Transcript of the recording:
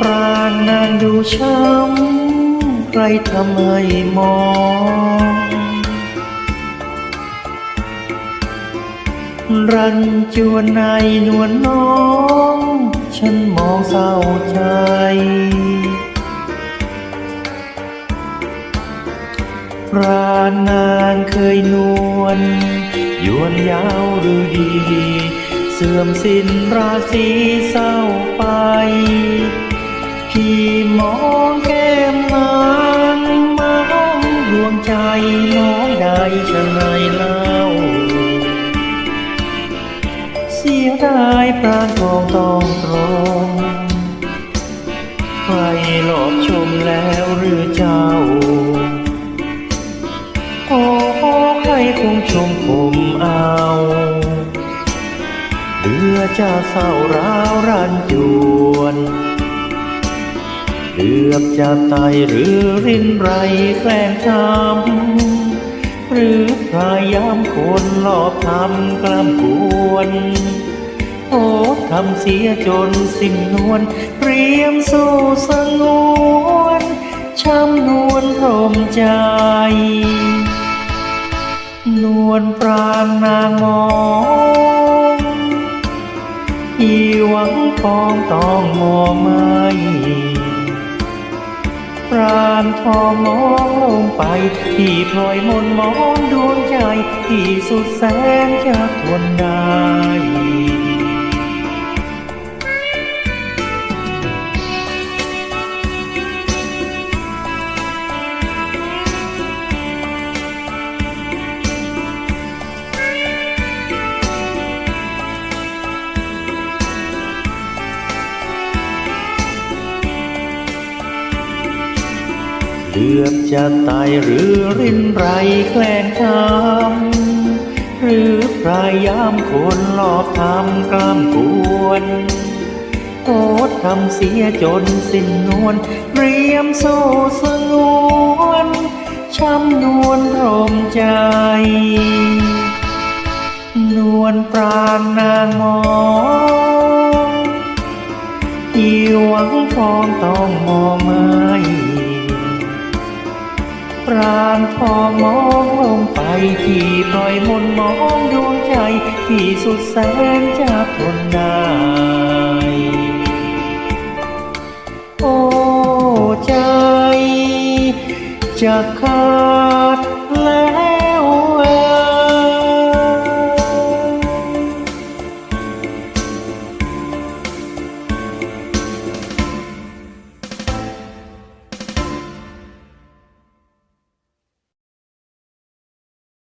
ปรางนางดูช้ำใครทำให้มอง รันจวนในนวลน้อง ฉันมองเศร้าใจปรานนางเคยนวลยวนยาวหรือดี เสื่อมสิ้นราศีเศร้า ไปพี่มองแก้มนางมองดวงใจน้องได้ชะไงเล่า เสียดายปรางทองต้องตรงใครหลอกชมแล้วหรือเจ้าขอให้คงชมผมเอาเรือจะเศร้าร้าวรันจวน เลือบจะไตหรือรินไรแกล้งทำหรือพยายามคนหลอกทำกล้ำกวนโอ้ทำเสียจนสิ้นนวลเตรียมสู้สงวนช้ำนวลพรมใจ นวลปรางนางมองที่หวังปองต้องมองไม่ รามทองมองลงไป ที่พลอยมนมองดวงใจ ที่สุดแสนจะทนได้ เลือบจะตายหรือรินไรแกล้งทำหรือพยายามคนหลอกทำกล้ามกวนโทษทำเสียจนสิ้นนวลเตรียมโซ่สงวนช้ำนวลพรมใจ นวลปรางนางมองที่หวังทองต้องมองไม่ ปราณพอมองลงไปที่ปล่อยมนมองดวงใจ ที่สุดแสนจะทนได้โอ้ใจจะขาดแล้